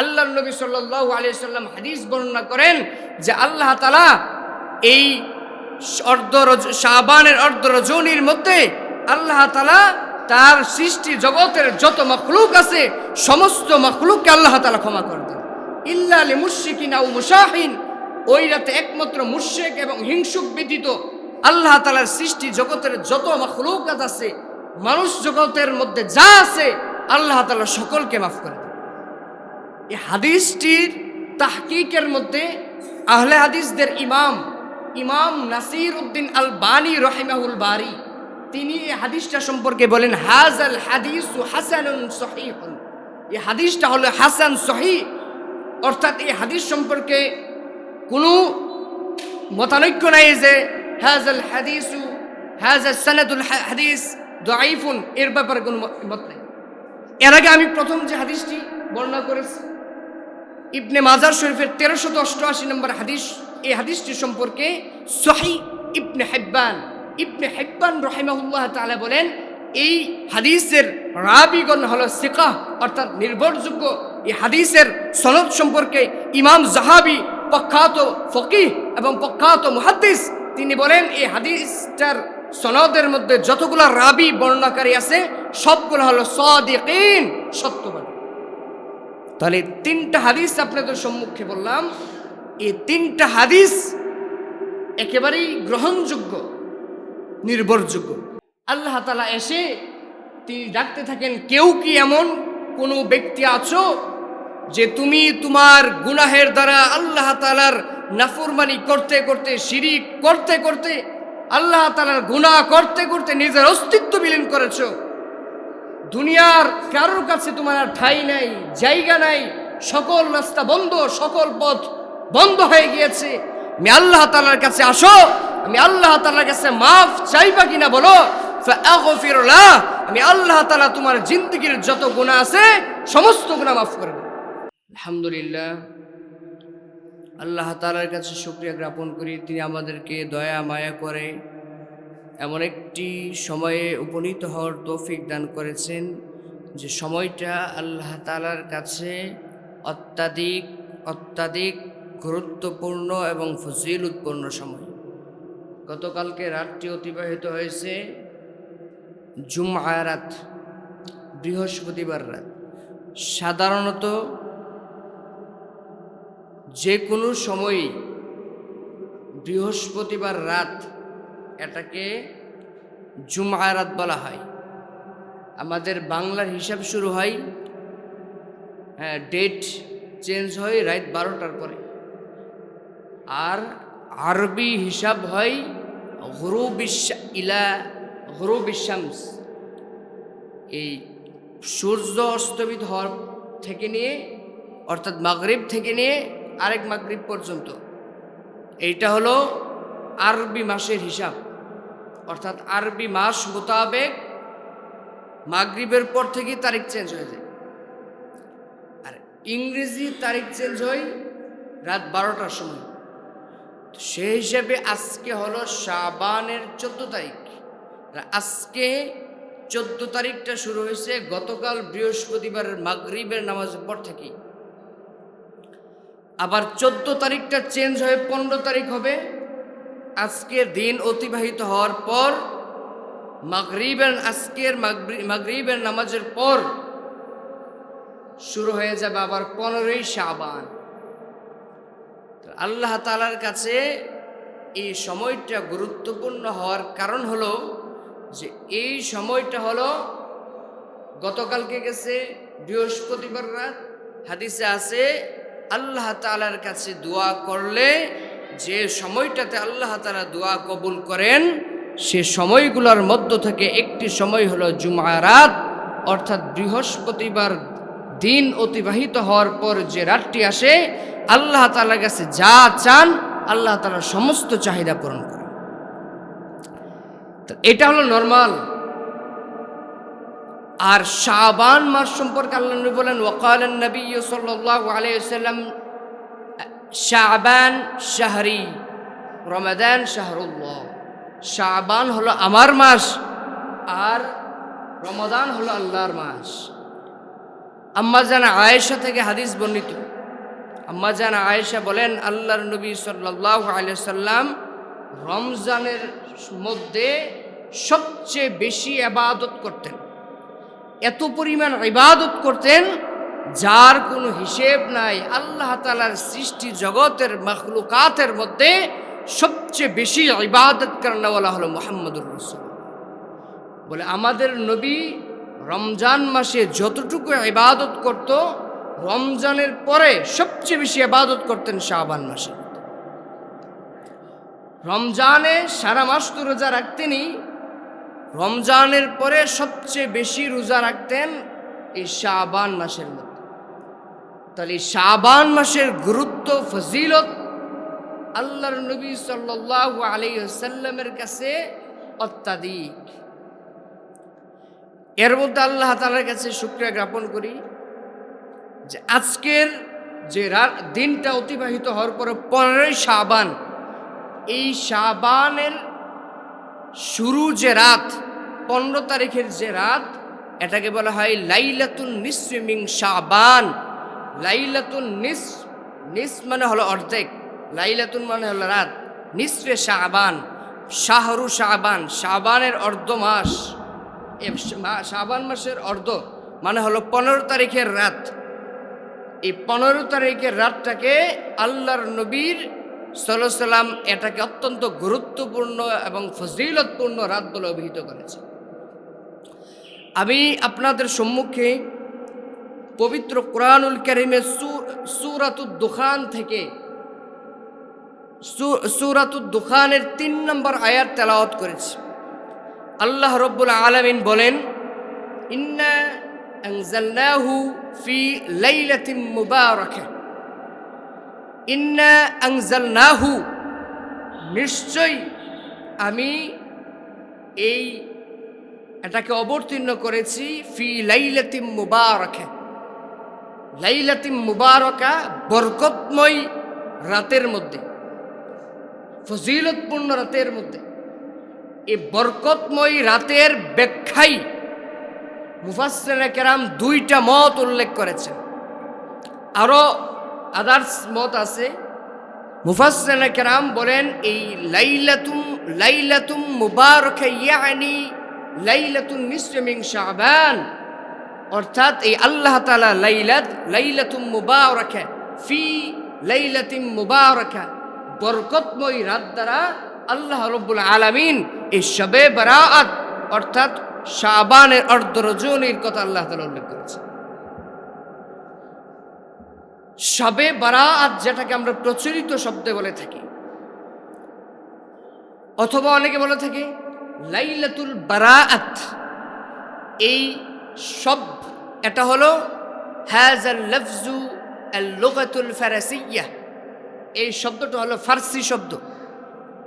আল্লাহ নবী সাল্লাহ আলিয়া সাল্লাম হাদিস বর্ণনা করেন যে আল্লাহ তালা এই অর্ধ শাহবানের শাবানের অর্ধ রজনীর মধ্যে আল্লাহ তালা তার সৃষ্টি জগতের যত মখলুক আছে, সমস্ত মখলুককে আল্লাহ তালা ক্ষমা করে দেন। ইল্লা আলী মুশিকিন আউ মুশাহিন, ওই রাতে একমাত্র মুশেক এবং হিংসুক ব্যতীত আল্লাহ তালার সৃষ্টি জগতের যত মখলুকাত আছে, মানুষ জগতের মধ্যে যা আছে, আল্লাহ তালা সকলকে মাফ করে এই হাদিসটির তাহকিকের মধ্যে আহলে হাদিসদের ইমাম ইমাম নাসির উদ্দিন আল বানি রহিমাহুল বারি, তিনি এই হাদিসটা সম্পর্কে বলেন হাজ আল হাদিস হাসানুন সহিহুন। এই হাদিসটা হলো হাসান সহি, অর্থাৎ এই হাদিস সম্পর্কে কোনো মতানৈক্য নাই যে হাজ আল হাদিসু হাজ আল সানাদুল হাদিস দাইফুন এর ব্যাপারে কোনো মত নেই। এর আগে আমি প্রথম যে হাদিসটি বর্ণনা করেছি ইবনে মাজার শরীফের তেরোশত অষ্টআশি নম্বর হাদিস, এই হাদিসটি সম্পর্কে সহি ইবনে হেব্বান ইবনে হেব্বান রহিমাহুল্লাহ তাআলা বলেন, এই হাদিসের রাবিগণ হল সিকাহ, অর্থাৎ নির্ভরযোগ্য এই হাদিসের সনদ সম্পর্কে ইমাম জাহাবি, প্রখ্যাত ফকিহ এবং প্রখ্যাত মুহাদ্দিস, তিনি বলেন, এই হাদিসটার সনদের মধ্যে যতগুলো রাবি বর্ণনাকারী আছে, সবগুলো হলো সদিকিন, সত্যবাদী। তাহলে তিনটা হাদিস আপনাদের সম্মুখে বললাম। এই তিনটা হাদিস একেবারেই গ্রহণযোগ্য, নির্ভরযোগ্য। আল্লাহ তালা এসে তিনি ডাকতে থাকেন, কেউ কি এমন কোনো ব্যক্তি আছো যে তুমি তোমার গুনাহের দ্বারা আল্লাহ তালার নাফরমানি করতে করতে, শিরিক করতে করতে আল্লাহ তালার গুনাহ করতে করতে নিজের অস্তিত্ব বিলীন করেছ? দুনিয়ার কারোর কাছে তোমার আর ঠাই নাই, জায়গা নাই, সকল রাস্তা বন্ধ, সকল পথ বন্ধ হয়ে গিয়েছে। আমি আল্লাহ তালার কাছে আসো, আমি আল্লাহ তালার কাছে মাফ চাইবা কিনা বলো? আমি আল্লাহ তালা তোমার জিন্দগির যত গুণা আছে, সমস্ত গুণা মাফ করে আলহামদুলিল্লাহ, আল্লাহ তালার কাছে শুক্রিয়া জ্ঞাপন করি, তিনি আমাদেরকে দয়া, মায়া করে এমন একটি সময়ে উপনীত হওয়ার তৌফিক দান করেছেন যে সময়টা আল্লাহ তালার কাছে অত্যাধিক অত্যাধিক গুরুত্বপূর্ণ এবং ফজিল উৎপন্ন সময়। গতকালকে রাতটি অতিবাহিত হয়েছে জুমআ রাত, বৃহস্পতিবার রাত। সাধারণত যে কোনো সময়ই বৃহস্পতিবার রাত এটাকে জুমআ রাত বলা হয়। আমাদের বাংলার হিসাব শুরু হয় হ্যাঁ ডেট চেঞ্জ হয় রাত বারোটার পরে। আর আরবি হিসাব হয় গরুবিশা ইলা গরুবিশামস এই সূর্য অস্তমিত হওয়ার থেকে নিয়ে, অর্থাৎ মাগরিব থেকে নিয়ে আরেক মাগরিব পর্যন্ত। এইটা হলো আরবি মাসের হিসাব। অর্থাৎ আরবি মাস মোতাবেক মাগরিবের পর থেকেই তারিখ চেঞ্জ হয়ে যায়। আর ইংরেজি তারিখ চেঞ্জ হয় রাত বারোটার সময়। সেই হিসাবে আজকে হলো শাবানের চোদ্দ তারিখ। আজকে চোদ্দ তারিখটা শুরু হয়েছে গতকাল বৃহস্পতিবারের মাগরিবের নামাজের পর থেকেই। আবার চোদ্দ তারিখটা চেঞ্জ হয়ে পনেরো তারিখ হবে। আজকের দিন অতিবাহিত হওয়ার পর, মাগরিবের আজকের মাগরি- মাগরিবের নামাজের পর শুরু হয়ে যাবে আবার পনেরোই শাবান। আল্লাহ তালার কাছে এই সময়টা গুরুত্বপূর্ণ হওয়ার কারণ হলো যে এই সময়টা হলো গতকালকে গেছে বৃহস্পতিবার রাত, হাদিসে আছে, আল্লাহ তালার কাছে দোয়া করলে যে সময়টাতে আল্লাহ তালা দোয়া কবুল করেন, সে সময়গুলোর মধ্য থেকে একটি সময় হলো জুমারাত অর্থাৎ বৃহস্পতিবার দিন অতিবাহিত হওয়ার পর যে রাতটি আসে, আল্লাহ তালার কাছে যা চান, আল্লাহ তালা সমস্ত চাহিদা পূরণ করেন। এটা হলো নর্মাল। আর শাবান মাস সম্পর্কে আল্লাহ নবী বলেন ওয়াকাল নবী সাল্লাল্লাহু আলাইহি সাল্লাম শাবান শাহরি, রমাদান শাহরুল্লাহ। শাবান হলো আমার মাস আর রমাদান হলো আল্লাহর মাস। আম্মা জানা আয়েশা থেকে হাদিস বর্ণিত। আম্মা জানা আয়েশা বলেন, আল্লাহর নবী সাল্লাহ আলিয়াল্লাম রমজানের মধ্যে সবচেয়ে বেশি আবাদত করতেন। এত পরিমাণ ইবাদত করতেন যার কোনো হিসেব নাই, আল্লাহ তালার সৃষ্টি জগতের মখলুকাতের মধ্যে সবচেয়ে বেশি ইবাদত করানোওয়ালা হলো মোহাম্মদুর রসুল বলে, আমাদের নবী রমজান মাসে যতটুকু ইবাদত করত, রমজানের পরে সবচেয়ে বেশি ইবাদত করতেন শাহবান মাসে। রমজানে সারা মাস তো রোজা রাখতেনই, রমজানের পরে সবচেয়ে বেশি রোজা রাখতেন এই শাবান মাসের মধ্যে। তাহলে শাবান মাসের গুরুত্ব, ফজিলত আল্লাহর নবী সাল্লাহ আলাইসাল্লামের কাছে অত্যাধিক। এর মধ্যে আল্লাহ তালার কাছে শুক্রিয়া জ্ঞাপন করি যে আজকের যে দিনটা অতিবাহিত হওয়ার পরে পনেরোই শাবান, এই শাবানের শুরু যে রাত, পনেরো তারিখের যে রাত, এটাকে বলা হয় লাইলাতুন নিসমিং শাবান। লাইলাতুন নিস নিস মানে হলো অর্ধেক, লাইলাতুন মানে হলো রাত, নিসফে শাবান, শাহরু শাবান, শাবানের অর্ধ মাস শাবান মাসের অর্ধ মানে হলো পনেরো তারিখের রাত। এই পনেরো তারিখের রাতটাকে আল্লাহর নবীর সাল্লাম এটাকে অত্যন্ত গুরুত্বপূর্ণ এবং ফজিলতপূর্ণ রাত বলে অভিহিত করেছে। আমি আপনাদের সম্মুখে পবিত্র কোরআনুল করিমের সুরাতুদ দুখান থেকে সুরাতুদ দুখানের তিন নম্বর আয়াত তেলাওয়াত করেছি। আল্লাহ রব্বুল আলমিন বলেন, ইন্না ফি লাইলাতিন মুবারাকাহ ইন্না নিশ্চয় আমি এই এটাকে অবতীর্ণ করেছি ফি লাইলাতিম মুবারকা। লাইলাতিম মুবারকা বরকতময় রাতের মধ্যে, ফজিলতপূর্ণ রাতের মধ্যে এই বরকতময় রাতের ব্যাখ্যাই মুফাসরা কেরাম দুইটা মত উল্লেখ করেছেন। আরও আদার্স মত আছে। মুফাসসানা কেরাম বলেন, এই লাইলাতুম লাইলাতুম মুবারক, ইয়ানি লাইলাতুন নিসমিং শাবান অর্থাৎ এই আল্লাহ তাআলা লাইলাত, লাইলাতুম মুবারক, ফি লাইলাতিম মুবারক, বরকতময় রাত দ্বারা আল্লাহ রব্বুল আলামিন এই শবে বারাআত অর্থাৎ শাবানের অর্ধ রজনীর কথা আল্লাহ তাআলা উল্লেখ করেছে শবে বারাত যেটাকে আমরা প্রচলিত শব্দে বলে থাকি, অথবা অনেকে বলে থাকে লাইলাতুল বারাআত এই সব, এটা হলো হ্যাজ আল লফজু লোকাতুল ফ্যারাসিয়া এই শব্দটা হলো ফার্সি শব্দ।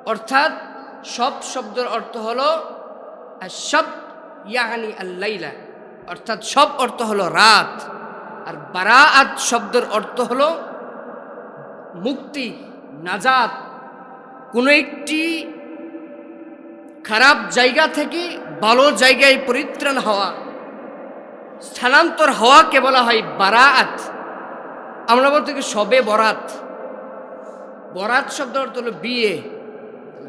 অর্থাৎ সব শব্দের অর্থ হলো সব ইয়াহানি আল্লাইলা। অর্থাৎ সব অর্থ হলো রাত। আর বারাআত শব্দের অর্থ হলো মুক্তি, নাজাত। কোনো একটি খারাপ জায়গা থেকে ভালো জায়গায় পরিত্রাণ হওয়া। স্থানান্তর হওয়াকে বলা হয় বারাত আমরা বলতে কি সবে বরাত। বরাত শব্দ অর্থ হলো বিয়ে।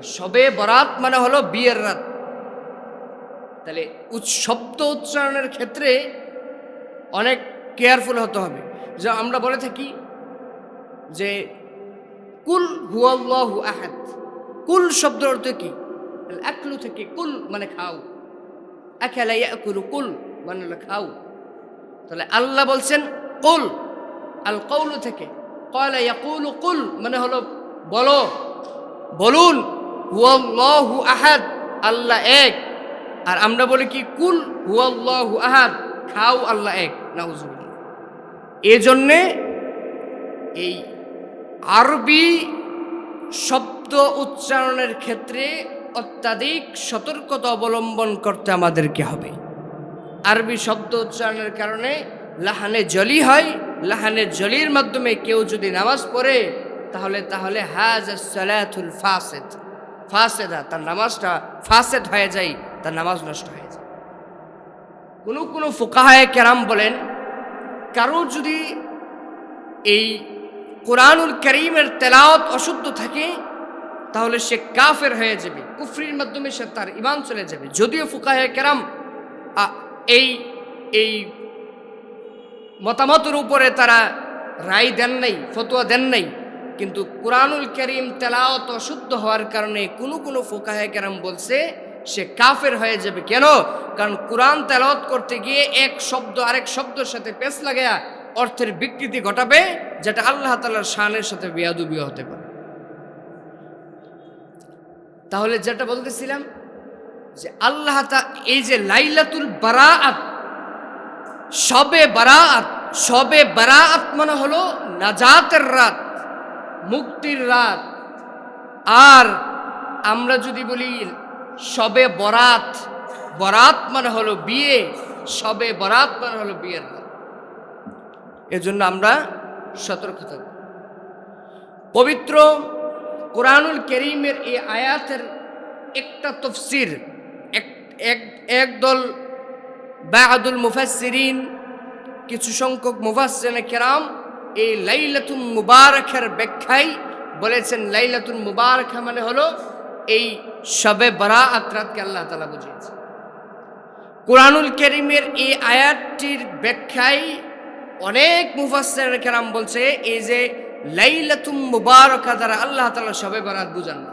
সবে বরাত মানে হলো বিয়ের রাত। তাহলে শব্দ উচ্চারণের ক্ষেত্রে অনেক কেয়ারফুল হতে হবে। যে আমরা বলে থাকি যে কুল হুয়াল্লাহু আহাদ। কুল শব্দ অর্থ কি? একলু থেকে কুল মানে খাও। একেলা ইয়াকুলু কুল। মানে খাও। তাহলে আল্লাহ বলছেন, কুল। আল কৌলু থেকে। কয়লা ইয়াকুলু কুল মানে হলো বলো। বলুন, হুয়াল্লাহু আহাদ। আল্লাহ এক। আর আমরা বলি কি, কুল হুয়াল্লাহু আহাদ। খাও আল্লাহ এক। নাউজুবিল্লাহ। এজন্যে এই আরবি শব্দ উচ্চারণের ক্ষেত্রে অত্যাধিক সতর্কতা অবলম্বন করতে আমাদেরকে হবে। আরবি শব্দ উচ্চারণের কারণে লাহানে জলি হয়। লাহানে জলির মাধ্যমে কেউ যদি নামাজ পড়ে, তাহলে তাহলে হাজ ফাসেদ। ফাসেদা, তার নামাজটা ফাসেদ হয়ে যায়, তার নামাজ নষ্ট হয়ে যায়। কোনো কোনো ফুকাহায় কেরাম বলেন, কারও যদি এই কোরআনুল করিমের তেলাওয়াত অশুদ্ধ থাকে, তাহলে সে কাফের হয়ে যাবে। কুফরির মাধ্যমে সে তার ইমান চলে যাবে। যদিও ফুকাহে কেরাম এই এই মতামতের উপরে তারা রায় দেন নাই, ফতোয়া দেন নাই। কিন্তু কোরআনুল করিম তেলাওয়াত অশুদ্ধ হওয়ার কারণে কোনো কোনো ফোকাহে কেরাম বলছে, সে কাফের হয়ে যাবে। কেন? কারণ কোরআন তেলাওয়াত করতে গিয়ে এক শব্দ আরেক শব্দের সাথে পেশ লাগায়া অর্থের বিকৃতি ঘটাবে, যেটা আল্লাহ তালার শানের সাথে বেয়াদুবিও হতে পারে। তাহলে যেটা বলতেছিলাম যে আল্লাহ তা- এই যে লাইলাতুল বারাআত, সবে বারাআত সবে বারাআত মানে হলো নাজাতের রাত, মুক্তির রাত। আর আমরা যদি বলি সবে বরাত বরাত মানে হলো বিয়ে, সবে বরাত মানে হলো বিয়ের রাত। এজন্য আমরা সতর্ক থাকব। পবিত্র কোরআনুল করিমের এই আয়াতের একটা তফসির এক এক একদল বাহাদুল মুফাসসিরিন, কিছু সংখ্যক মুফাসসিরিনে কেরাম এই লাইলাতুন মুবারকের ব্যাখ্যায় বলেছেন, লাইলাতুন মুবারকা মানে হলো এই শবে বারাআত রাতকে আল্লাহ তালা বুঝিয়েছে। কোরআনুল করিমের এই আয়াতটির ব্যাখ্যায় অনেক মুফাসের কেরাম বলছে, এই যে লাইলাতুম মুবারকা দ্বারা আল্লাহ তাআলা শবে বারাত বুঝান না।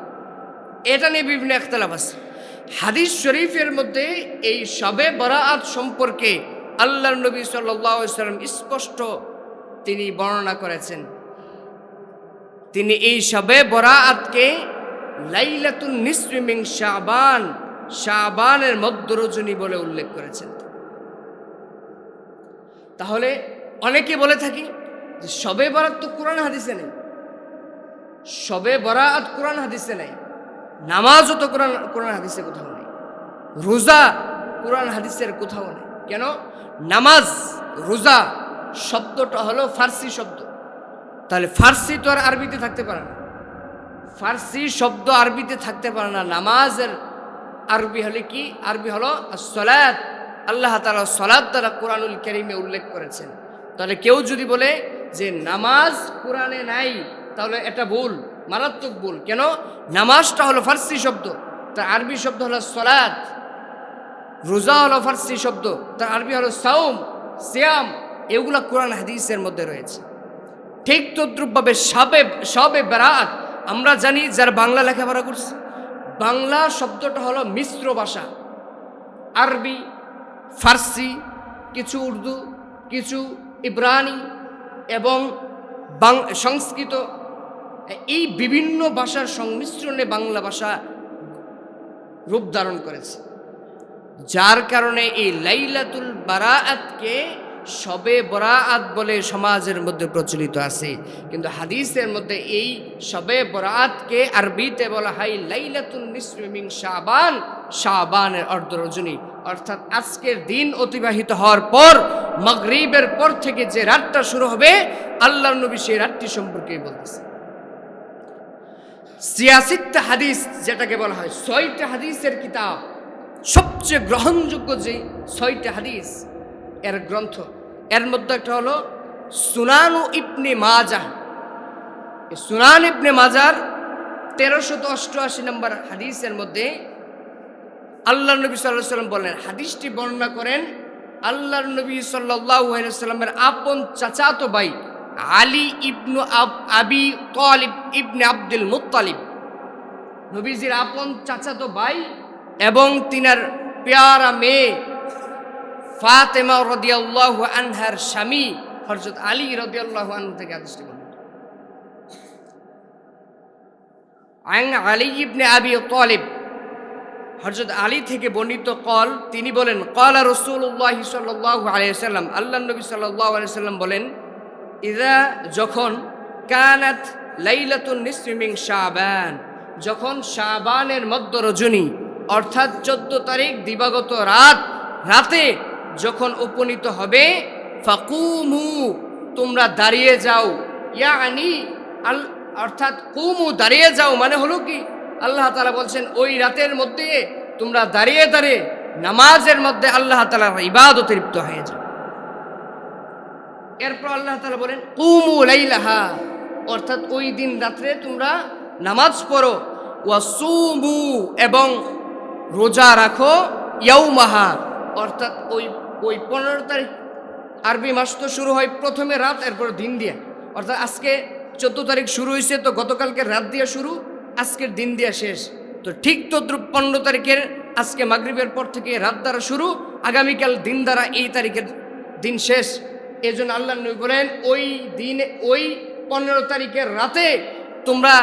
এটা নিয়ে বিভিন্ন একতলাফ আছে। হাদিস শরীফের মধ্যে এই সবে বরাআত সম্পর্কে আল্লাহ নবী সাল্লাম স্পষ্ট তিনি বর্ণনা করেছেন। তিনি এই সবে বরাআতকে লাইলাতুন নিসমিং শাবান, শাবানের মধ্য রজনী বলে উল্লেখ করেছেন। তাহলে অনেকে বলে থাকি যে শবে বরাত তো কোরআন হাদিসে নেই। শবে বরাত কোরআন হাদিসে নেই। নামাজও তো কোরআন কোরআন হাদিসে কোথাও নেই। রোজা কোরআন হাদিসের কোথাও নেই। কেন? নামাজ, রোজা শব্দটা হলো ফার্সি শব্দ। তাহলে ফার্সি তো আর আরবিতে থাকতে পারে না। ফার্সি শব্দ আরবিতে থাকতে পারে না। নামাজের আরবি হলে কি? আরবি হলো সলাদ আল্লাহ তালা সলাদ দ্বারা কোরআনুল করিমে উল্লেখ করেছেন। তাহলে কেউ যদি বলে যে নামাজ কোরআনে নাই, তাহলে এটা ভুল। মারাত্মক ভুল। কেন? নামাজটা হলো ফার্সি শব্দ, তার আরবি শব্দ হলো সলাদ রোজা হলো ফার্সি শব্দ, তার আরবি হলো সাউম সিয়াম, এগুলা কোরআন হাদিসের মধ্যে রয়েছে। ঠিক তদ্রুপভাবে সবে সবে বেরাত, আমরা জানি যারা বাংলা লেখাপড়া করছে। বাংলা শব্দটা হলো মিশ্র ভাষা, আরবি, ফার্সি, কিছু উর্দু, কিছু ইব্রানি এবং সংস্কৃত এই বিভিন্ন ভাষার সংমিশ্রণে বাংলা ভাষা রূপ ধারণ করেছে। যার কারণে এই লাইলাতুল বারাআতকে সবে বরাআত বলে সমাজের মধ্যে প্রচলিত আছে। কিন্তু হাদিসের মধ্যে এই সবে বরাআতকে আরবিতে বলা হয় লাইলাতুল নিসমিং শাবান, শাবানের অর্ধ রজনী অর্থাৎ আজকের দিন অতিবাহিত হওয়ার পর, মাগরিবের পর থেকে যে রাতটা শুরু হবে, আল্লাহর নবী সেই রাতটি সম্পর্কে বলতেছে। সিয়াসিত্তা হাদিস যেটাকে বলা হয় ছয়টা হাদিসের কিতাব। সবচেয়ে গ্রহণযোগ্য যে ছয়টা হাদিস, এর গ্রন্থ, এর মধ্যে একটা হলো সুনানু ইবনে মাজা সুনান ইবনে মাজার তেরোশত অষ্টআশি নম্বর হাদিসের মধ্যে আল্লাহ নবী সাল্লাহ সাল্লাম বলেন, হাদিসটি বর্ণনা করেন আল্লাহর নবী সাল্লাহ সাল্লামের আপন চাচাতো ভাই। আলী ইবনু আব তালিব ইবনে আব্দুল মুত্তালিব। নবীজির আপন চাচাতো ভাই এবং তিনার পেয়ারা মেয়ে ফাতেমা রদিয়াল্লাহ আনহার স্বামী হরজত আলী রদিয়াল্লাহ আনহু থেকে আদিষ্টি বলেন আং আলী ইবনে আবি তালিব হরজত আলী থেকে বর্ণিত কল, তিনি বলেন কলা রসুল্লাহ সাল্লাহ আলিয়াল্লাম আল্লাহ নবী সাল্লাহ আলিয়াল্লাম বলেন ইদা যখন কানাত লাইলাতুন নিসমিং শাবান, যখন শাবানের মধ্য রজনী অর্থাৎ চোদ্দ তারিখ দিবাগত রাত, রাতে যখন উপনীত হবে, ফাকুমু, তোমরা দাঁড়িয়ে যাও। ইয়ানি আল, অর্থাৎ কুমু দাঁড়িয়ে যাও মানে হলো কি? আল্লাহ তালা বলছেন, ওই রাতের মধ্যে তোমরা দাঁড়িয়ে দাঁড়িয়ে নামাজের মধ্যে আল্লাহ তালার ইবাদতে লিপ্ত হয়ে যাও। এরপর আল্লাহ তালা বলেন, কুমু লাইলাহা। অর্থাৎ ওই দিন রাত্রে তোমরা নামাজ পড়ো। ওয়াসুমু এবং রোজা রাখো ইয়াউমাহা। অর্থাৎ ওই ওই পনেরো তারিখ আরবি মাস তো শুরু হয় প্রথমে রাত, এরপর দিন দিয়ে। অর্থাৎ আজকে চোদ্দ তারিখ শুরু হয়েছে তো গতকালকে রাত দিয়ে শুরু, আজকের দিন দিয়ে শেষ। তো ঠিক তদ্রুপ পনেরো তারিখের আজকে মাগরিবের পর থেকে রাত দ্বারা শুরু, আগামীকাল দিন দ্বারা এই তারিখের দিন শেষ। এজন্য আল্লাহ নবী বলেন, ওই দিনে, ওই পনেরো তারিখের রাতে তোমরা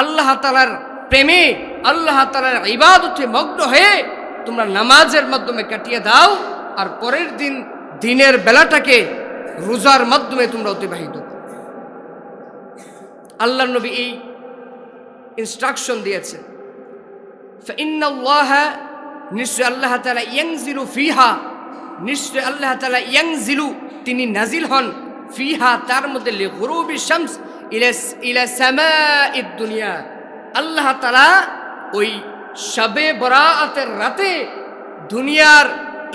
আল্লাহ তালার প্রেমে, আল্লাহ তালার ইবাদতে মগ্ন হয়ে তোমরা নামাজের মাধ্যমে কাটিয়ে দাও আর পরের দিন দিনের বেলাটাকে রোজার মাধ্যমে তোমরা অতিবাহিত আল্লাহ নবী এই ইনস্ট্রাকশন দিয়েছেন। নিশ্চয় আল্লাহ তালা ইয়াংজিরু ফিহা নিশ্চয় আল্লাহ তালা ইয়াংজিলু, তিনি নাজিল হন। ফিহা তার মধ্যে লিগুরুবি শামস দুনিয়া। আল্লাহ তালা ওই শবে বরাতের রাতে দুনিয়ার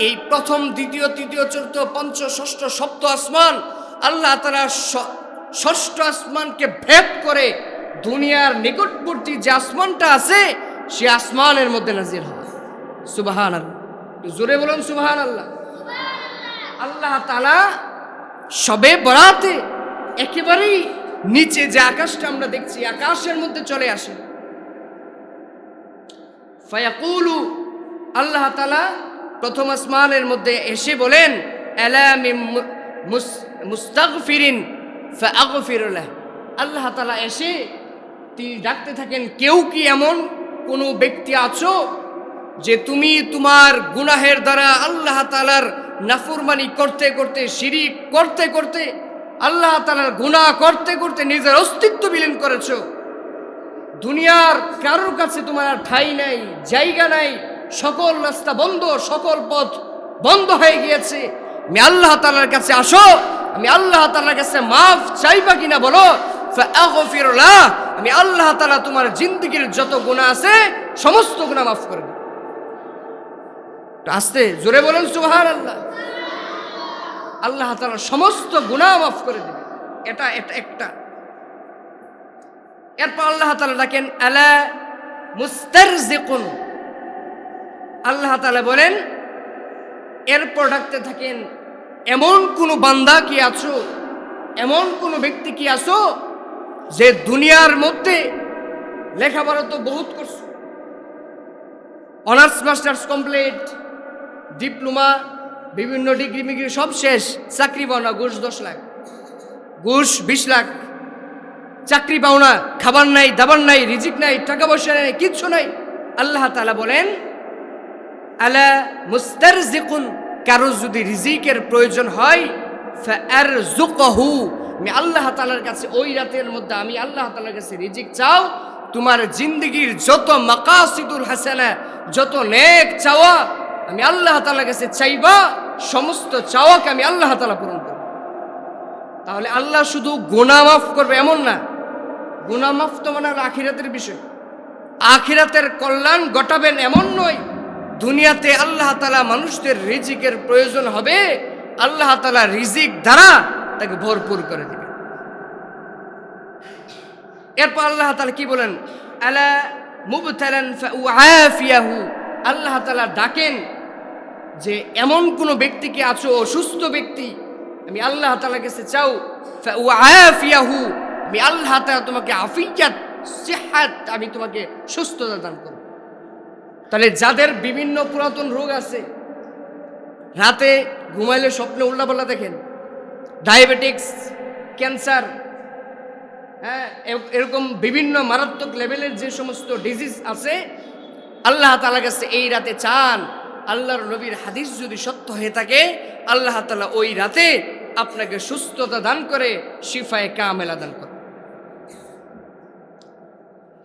এই প্রথম, দ্বিতীয়, তৃতীয়, চতুর্থ, পঞ্চ, ষষ্ঠ, সপ্ত আসমান, আল্লাহ তালা ষষ্ঠ আসমানকে ভেদ করে দুনিয়ার নিকটবর্তী যে আসমানটা আছে, সে আসমানের মধ্যে নাজির হয় সুবাহান আল্লাহ জোরে বলুন সুবাহান আল্লাহ আল্লাহ তালা সবে বরাতে একেবারেই নিচে যে আকাশটা আমরা দেখছি, আকাশের মধ্যে চলে আসে। ফায়াকুলু, আল্লাহ তালা প্রথম আসমানের মধ্যে এসে বলেন মুস্তাগফিরিন আল্লাহ তালা এসে তিনি ডাকতে থাকেন, কেউ কি এমন কোনো ব্যক্তি আছো যে তুমি তোমার গুনাহের দ্বারা আল্লাহ তালার নাফুরমানি করতে করতে, শিরিক করতে করতে, আল্লাহ তালার গুণা করতে করতে নিজের অস্তিত্ব বিলীন করেছ। দুনিয়ার কারোর কাছে তোমার আর ঠাই নাই, জায়গা নাই, সকল রাস্তা বন্ধ, সকল পথ বন্ধ হয়ে গিয়েছে। আমি আল্লাহ তালার কাছে আসো, আমি আল্লাহ তালার কাছে মাফ চাইবা কিনা বলো? আমি আল্লাহ তালা তোমার জিন্দগির যত গুণা আছে, সমস্ত গুণা মাফ করে আস্তে জোরে বলেন সুহার আল্লাহ আল্লাহ তালা সমস্ত গুণা মাফ করে দেবে এটা এটা একটা। এরপর আল্লাহ তালা ডাকেন, আলা মুস্তারজিকুন। আল্লাহ তালা বলেন, এরপর ডাকতে থাকেন, এমন কোনো বান্দা কি আছো, এমন কোনো ব্যক্তি কি আছো, যে দুনিয়ার মধ্যে লেখাপড়া তো বহুত করছ। অনার্স, মাস্টার্স কমপ্লিট ডিপ্লোমা, বিভিন্ন ডিগ্রি মিগ্রি সব শেষ, চাকরি পাও না, ঘুষ দশ লাখ। ঘুষ বিশ লাখ। চাকরি পাও না, খাবার নাই, দাবার নাই, রিজিক নাই, টাকা পয়সা নাই, কিচ্ছু নাই। আল্লাহ তালা বলেন, আলা মুস্তার কারও যদি রিজিকের প্রয়োজন হয় আমি আল্লাহ তালার কাছে ওই রাতের মধ্যে, আমি আল্লাহ তালার কাছে রিজিক চাও, তোমার জিন্দগির যত মাকাসিদুল হাসানা, যত নেক চাওয়া আমি আল্লাহ তালার কাছে চাইবা, সমস্ত চাওয়াকে আমি আল্লাহ তালা পূরণ করব তাহলে আল্লাহ শুধু গোনা মাফ করবে এমন না। গুনাহ মাফ তো মানে আখিরাতের বিষয়। আখিরাতের কল্যাণ ঘটাবেন এমন নয়। দুনিয়াতে আল্লাহ তালা মানুষদের রিজিকের প্রয়োজন হবে। আল্লাহ তালা রিজিক দ্বারা তাকে ভরপুর করে দিবে এরপর আল্লাহ তালা কি বলেন? আলা মুবতালান ফাউআফিয়াহু। আল্লাহ তালা ডাকেন যে এমন কোনো ব্যক্তিকে আছো অসুস্থ ব্যক্তি, আমি আল্লাহ তালার কাছে চাও, ফাউআফিয়াহু, আমি আল্লাহ তালা তোমাকে আফিয়াত, সিহাত, আমি তোমাকে সুস্থতা দান করব। তাহলে যাদের বিভিন্ন পুরাতন রোগ আছে, রাতে ঘুমাইলে স্বপ্নে উল্লাপাল্লা দেখেন, ডায়াবেটিক্স, ক্যান্সার হ্যাঁ এরকম বিভিন্ন মারাত্মক লেভেলের যে সমস্ত ডিজিজ আছে আল্লাহ তালা কাছে এই রাতে চান, আল্লাহর নবীর হাদিস যদি সত্য হয়ে থাকে, আল্লাহ তালা ওই রাতে আপনাকে সুস্থতা দান করে, শিফায় কামেলা দান করে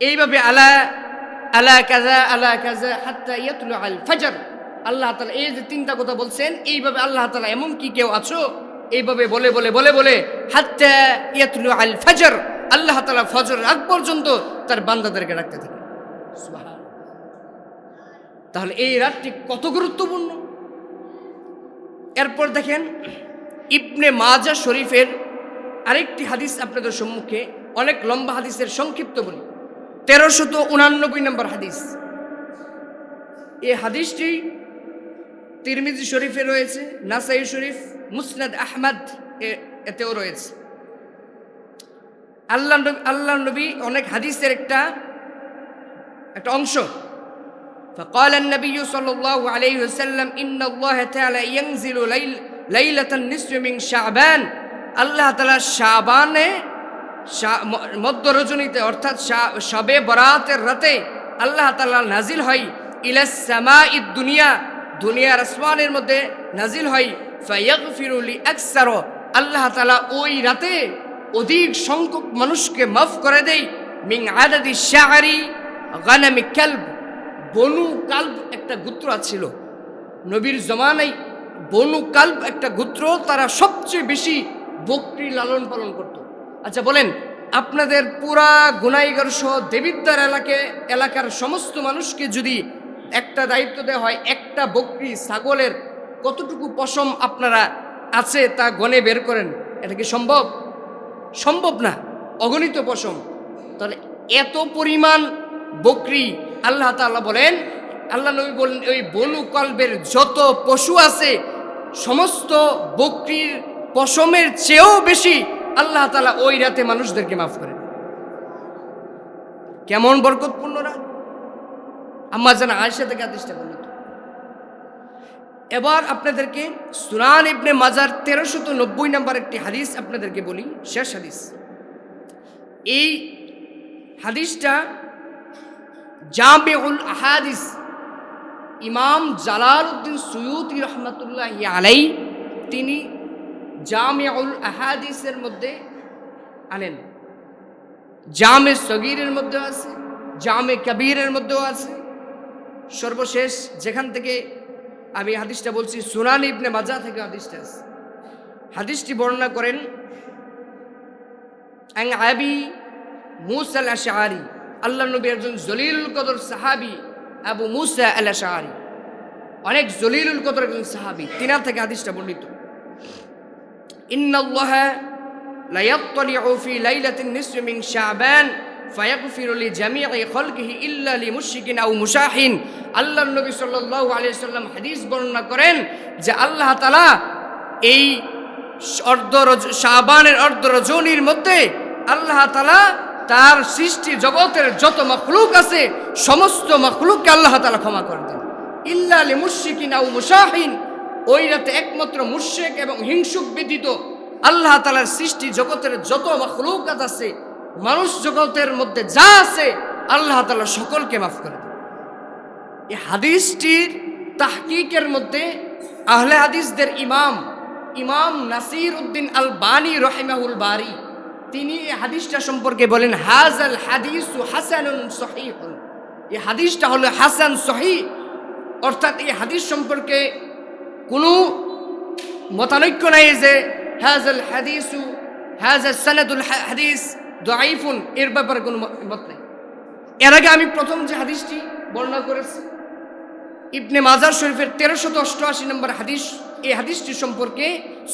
এইভাবে আলা আলা কাজা আলা কাজা হাত্তা আল ফাজর। আল্লাহ তালা এই যে তিনটা কথা বলছেন, এইভাবে আল্লাহ তালা এমন কি কেউ আছো? এইভাবে বলে বলে বলে বলে, হাত্তা ইয়াতলু আল ফাজর। আল্লাহ তালা ফজর আগ পর্যন্ত তার বান্দাদেরকে রাখতে থাকে। তাহলে এই রাতটি কত গুরুত্বপূর্ণ? এরপর দেখেন, ইবনে মাজা শরীফের আরেকটি হাদিস আপনাদের সম্মুখে অনেক লম্বা হাদিসের সংক্ষিপ্ত বলি। তেরোশত উনানব্বই নম্বর হাদিস। এই হাদিসটি তিরমিজি শরীফে রয়েছে, নাসাই শরীফ, মুসনাদ আহমদ এতেও রয়েছে। আল্লাহ আল্লাহ নবী অনেক হাদিসের একটা একটা অংশ। فقال النبي صلى الله عليه وسلم إن الله تعالى ينزل ليل ليلة النصف من شعبان আল্লাহ তালা শাবানে শা- ম- মধ্য রজনীতে অর্থাৎ শা- শবে বরাতের রাতে আল্লাহ তালা নাজিল হয় ইলাস সামা ইদ দুনিয়া দুনিয়ার আসমানের মধ্যে নাজিল হয় ফায়াগফিরুলি আকসার আল্লাহ তালা ওই রাতে অধিক সংখ্যক মানুষকে মাফ করে দেয় মিং আদাদি শাহরি গানামি কালব বনু কাল্ব একটা গোত্র ছিল নবীর জমানায় বনু কাল্ব একটা গোত্র তারা সবচেয়ে বেশি বকরি লালন পালন করত। আচ্ছা বলেন, আপনাদের পুরা গুনাইগর সহ দেবিদ্দার এলাকে, এলাকার সমস্ত মানুষকে যদি একটা দায়িত্ব দেওয়া হয়, একটা বকরি, ছাগলের কতটুকু পশম আপনারা আছে তা গনে বের করেন? এটা কি সম্ভব? সম্ভব না, অগণিত পশম। তাহলে এত পরিমাণ বকরি আল্লাহ তাআলা বলেন, আল্লাহ নবী বলেন, ওই বনু কল্বের যত পশু আছে, সমস্ত বকরির পশমের চেয়েও বেশি আল্লাহ তাআলা ওই রাতে মানুষদেরকে মাফ করেন কেমন বরকতপূর্ণ রাত। আম্মা যেন আয়সা থেকে আদিষ্টা বর্ণিত এবার আপনাদেরকে সুরান ইবনে মাজার তেরোশত নব্বই নম্বর একটি হাদিস আপনাদেরকে বলি, শেষ হাদিস। এই হাদিসটা জামেউল আহাদিস, ইমাম জালাল উদ্দিন সৈয়দ রহমতুল্লাহ আলাই তিনি জামেউল আহাদিসের মধ্যে আনেন। জামে সগীরের মধ্যেও আছে, জামে কবিরের মধ্যেও আছে। সর্বশেষ যেখান থেকে আমি হাদিসটা বলছি, সুনান ইবনে মাজা থেকে হাদিসটা আছে। হাদিসটি বর্ণনা করেন আবি মুসা আল আশারি আল্লাহ নবী একজন জলিল কদর সাহাবি আবু মুসা আল্লাহ শাহারি অনেক জলিলুল কদর একজন সাহাবি, তিনার থেকে আদিসটা বর্ণিত। ইন্নাল্লাহ লাইয়াত্তালিউ ফি লাইলাতিন নিসফি মিন শাবান ফায়াগফিরু লিজামিই খালকিহি ইল্লা লিমুশরিকিন আও মুশাহিন। আল্লাহর নবী সাল্লাল্লাহু আলাইহি সাল্লাম হাদিস বর্ণনা করেন যে আল্লাহ তাআলা এই অর্ধ শাবানের অর্ধ রজনীর মধ্যে আল্লাহ তাআলা তার সৃষ্টি জগতের যত মখলুক আছে, সমস্ত মখলুককে আল্লাহ তালা ক্ষমা করে দেন। ইল্লা লিমুশরিকিন আও মুশাহিন, ওই রাতে একমাত্র মুশরিক এবং হিংসুক ব্যতীত আল্লাহ তাআলার সৃষ্টি জগতের যত মখলুকাত আছে, মানুষ জগতের মধ্যে যা আছে, আল্লাহ তালা সকলকে মাফ করে দেন। এই হাদিসটির তাহকিকের মধ্যে আহলে হাদিসদের ইমাম ইমাম নাসির উদ্দিন আল বানী রহিমাহুল বারি তিনি এই হাদিসটা সম্পর্কে বলেন, হাজাল হাদিস হাসানুন সহিহুন। এই হাদিসটা হলো হাসান সহি অর্থাৎ এই হাদিস সম্পর্কে কোনো মতানৈক্য নাই যে, হাজাল হাদিসু, হাজাল সানাদুল হাদিস দাইফুন এর ব্যাপারে কোনো মত নাই নেই। এর আগে আমি প্রথম যে হাদিসটি বর্ণনা করেছি, ইবনে মাজার শরীফের তেরোশত অষ্টআশি নম্বর হাদিস, এই হাদিসটি সম্পর্কে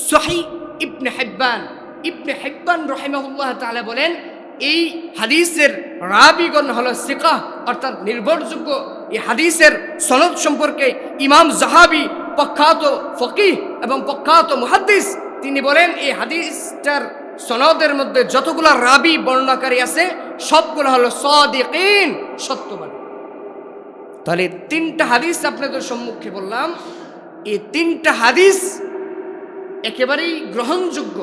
সহি ইবনে হেব্বান ইবনে হেব্বান রহেমাহুল্লাহ তাআলা বলেন, এই হাদিসের রাবিগণ হল সিকাহ অর্থাৎ নির্ভরযোগ্য এই হাদিসের সনদ সম্পর্কে ইমাম জাহাবি, প্রখ্যাত ফকিহ এবং প্রখ্যাত মুহাদ্দিস, তিনি বলেন, এই হাদিসটার সনদের মধ্যে যতগুলো রাবি বর্ণনাকারী আছে, সবগুলো হলো সদিকিন, সত্যবাদী। তাহলে তিনটা হাদিস আপনাদের সম্মুখে বললাম, এই তিনটা হাদিস একেবারেই গ্রহণযোগ্য।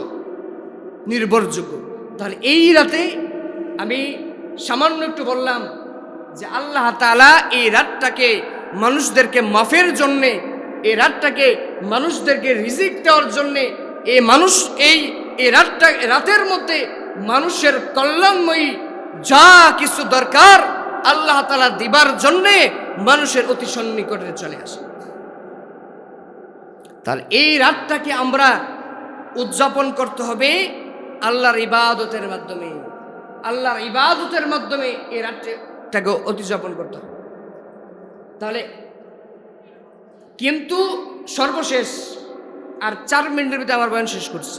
নির্ভরযোগ্য। তাহলে এই রাতে আমি সামান্য একটু বললাম যে আল্লাহ তাআলা এই রাতটাকে মানুষদেরকে মাফের জন্যে, এই রাতটাকে মানুষদেরকে রিজিক দেওয়ার জন্যে, এই মানুষ, এই এই রাতটা, রাতের মধ্যে মানুষের কল্যাণময়ী যা কিছু দরকার আল্লাহ তালা দিবার জন্যে মানুষের অতি সন্নিকটে চলে আসে। তাহলে এই রাতটাকে আমরা উদযাপন করতে হবে আল্লাহর ইবাদতের মাধ্যমে, আল্লাহর ইবাদতের মাধ্যমে এই রাতটাকে অতিযাপন করতে হবে তাহলে, কিন্তু সর্বশেষ আর চার মিনিটের ভিতরে আমার বয়ান শেষ করছি।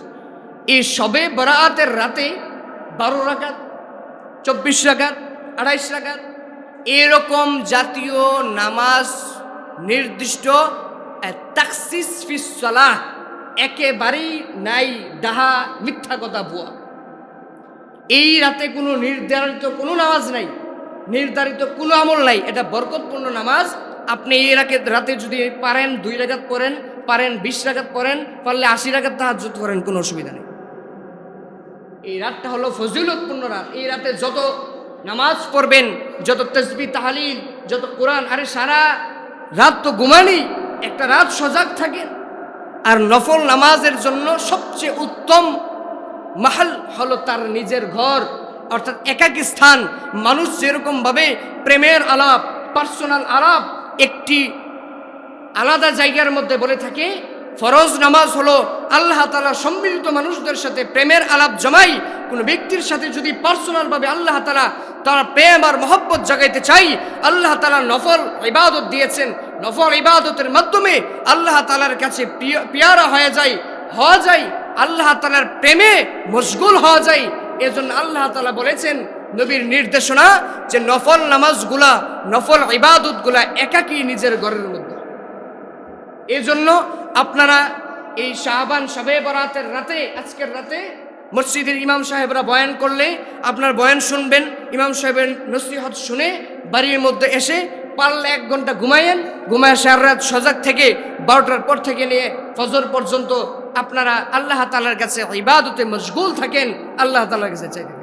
এই সবে বরাতের রাতে বারো রাকাত, চব্বিশ রাকাত, আড়াইশ রাকাত, এরকম জাতীয় নামাজ নির্দিষ্ট তাকসিস ফিসলাহ একেবারেই নাই, ডাহা, মিথ্যা কথা ভুয়া। এই রাতে কোনো নির্ধারিত কোনো নামাজ নাই, নির্ধারিত কোনো আমল নাই, এটা বরকতপূর্ণ নামাজ। আপনি এই রাতে রাতে যদি পারেন, দুই রাগাত পড়েন, পারেন, বিশ রাগাত পড়েন, পারলে আশি রাগাত তাহাজুত করেন, কোনো অসুবিধা নেই। এই রাতটা হলো ফজিলতপূর্ণ রাত। এই রাতে যত নামাজ পড়বেন, যত তসবি তাহালিল, যত কোরআন, আরে সারা রাত তো ঘুমানি একটা রাত সজাগ থাকেন। আর নফল নামাজের জন্য সবচেয়ে উত্তম মাহাল হলো তার নিজের ঘর। অর্থাৎ একাকী স্থান। মানুষ যেরকমভাবে প্রেমের আলাপ পার্সোনাল আলাপ একটি আলাদা জায়গার মধ্যে বলে থাকে ফরজ নামাজ হলো আল্লাহ তালা সম্মিলিত মানুষদের সাথে প্রেমের আলাপ জমাই। কোনো ব্যক্তির সাথে যদি পার্সোনালভাবে আল্লাহ তালা তারা প্রেম আর মহব্বত জাগাইতে চাই, আল্লাহ তালা নফল ইবাদত দিয়েছেন। নফল ইবাদতের মাধ্যমে আল্লাহ তালার কাছে পিয়া- পিয়ারা হয়ে যায়, হওয়া যায়। আল্লাহ তালার প্রেমে মশগুল হওয়া যায়। এজন্য আল্লাহ তালা বলেছেন, নবীর নির্দেশনা যে নফল নামাজগুলা, নফল ইবাদতগুলা একাকী নিজের ঘরের মধ্যে। এই জন্য আপনারা এই শাহবান সবে বরাতের রাতে, আজকের রাতে মসজিদের ইমাম সাহেবরা বয়ান করলে আপনার বয়ান শুনবেন, ইমাম সাহেবের নসিহত শুনে বাড়ির মধ্যে এসে পারলে এক ঘণ্টা ঘুমায়েন, ঘুমায় সার রাত সজাগ থেকে বারোটার পর থেকে নিয়ে ফজর পর্যন্ত আপনারা আল্লাহ তালার কাছে ইবাদতে মশগুল থাকেন, আল্লাহ তালার কাছে থাকেন।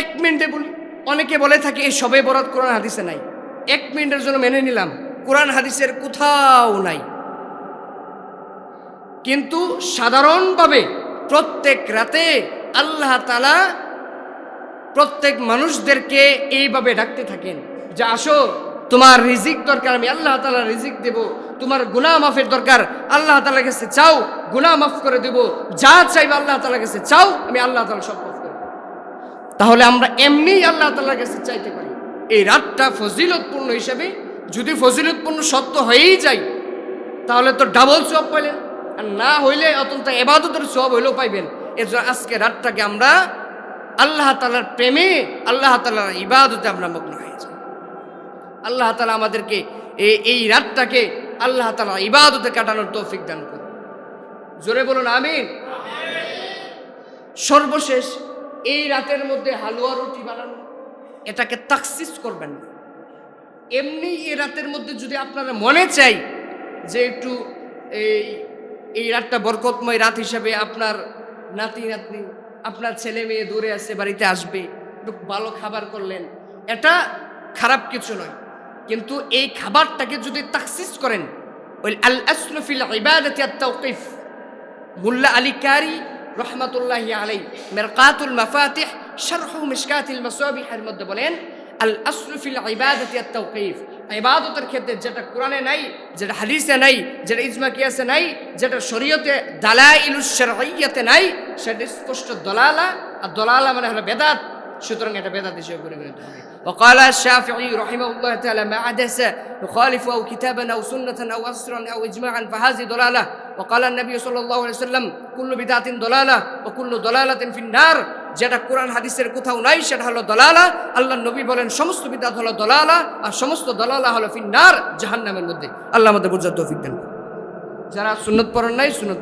এক মিনিটে বলি, অনেকে বলে থাকে, এই সবে বরাত কোরআন হাদিসে নাই এক মিনিটের জন্য মেনে নিলাম, কোরআন হাদিসের কোথাও নাই কিন্তু সাধারণভাবে প্রত্যেক রাতে আল্লাহ তালা প্রত্যেক মানুষদেরকে এইভাবে ডাকতে থাকেন যে, আসো, তোমার রিজিক দরকার, আমি আল্লাহ তালা রিজিক দেব। তোমার গুনাহ মাফের দরকার, আল্লাহ তালার কাছে চাও, গুনাহ মাফ করে দেব। যা চাইবে আল্লাহ তালার কাছে চাও, আমি আল্লাহ তালা সব মাফ করে তাহলে আমরা এমনি আল্লাহ তালার কাছে চাইতে পারি। এই রাতটা ফজিলতপূর্ণ হিসাবে যদি ফজিলতপূর্ণ সত্য হয়েই যায়, তাহলে তো ডাবল সব পাইলেন। আর না হইলে অত্যন্ত এবাদতের সব হইলেও পাইবেন। এর জন্য আজকে রাতটাকে আমরা আল্লাহ তালার প্রেমে, আল্লাহ তালার ইবাদতে আমরা মগ্ন হয়ে যাই। আল্লাহ তালা আমাদেরকে এই রাতটাকে আল্লাহ তালা ইবাদতে কাটানোর তৌফিক দান করুন। জোরে বলুন, আমিন। সর্বশেষ এই রাতের মধ্যে হালুয়া রুটি বানানো, এটাকে তাকসিস করবেন না। এমনি এই রাতের মধ্যে যদি আপনারা মনে চাই যে একটু এই এই রাতটা বরকতময় রাত হিসাবে আপনার নাতি, নাতনি, আপনার ছেলে মেয়ে দূরে আছে, বাড়িতে আসবে, একটু ভালো খাবার করলেন। এটা খারাপ কিছু নয়। কিন্তু এই খাবারটাকে যদি তাকসিস করেন ওই আল আসলফিল ইবাদতি আত মুল্লা আলী কারি রহমতুল্লাহ আলাই মেরকাতুল মাফাতিহ, শারহু মিশকাতিল মাসাবিহের মধ্যে বলেন আল আসলফিল ইবাদতি আত তাওকিফ ইবাদতের ক্ষেত্রে যেটা কোরআনে নাই যেটা হাদিসে নাই যেটা ইজমা কিয়াসে নাই যেটা শরীয়তে দালাইলুস শারঈয়াতে নাই সেটা স্পষ্ট দলালা আর দলালা মানে হলো বেদাত সুতরাং এটা বেদাত হিসেবে পরিগণিত হবে وقال الشافعي رحمه الله تعالى ما حدث يخالف أو كتابا أو سنة أو أسرا أو إجماعا فهذه ضلالة وقال النبي صلى الله عليه وسلم كل بدعة ضلالة وكل ضلالة في النار যেটা কোরআন হাদিসের কোথাও নাই, সেটা হলো দলালা আল্লাহ নবী বলেন, সমস্ত বিদাত হলো দলালা, আর সমস্ত দলালা হলো ফিন্নার, জাহান্নামের মধ্যে আল্লাহ আমাদের বুঝার তৌফিক দেন যারা সুনত পড়েন নাই পড়েন।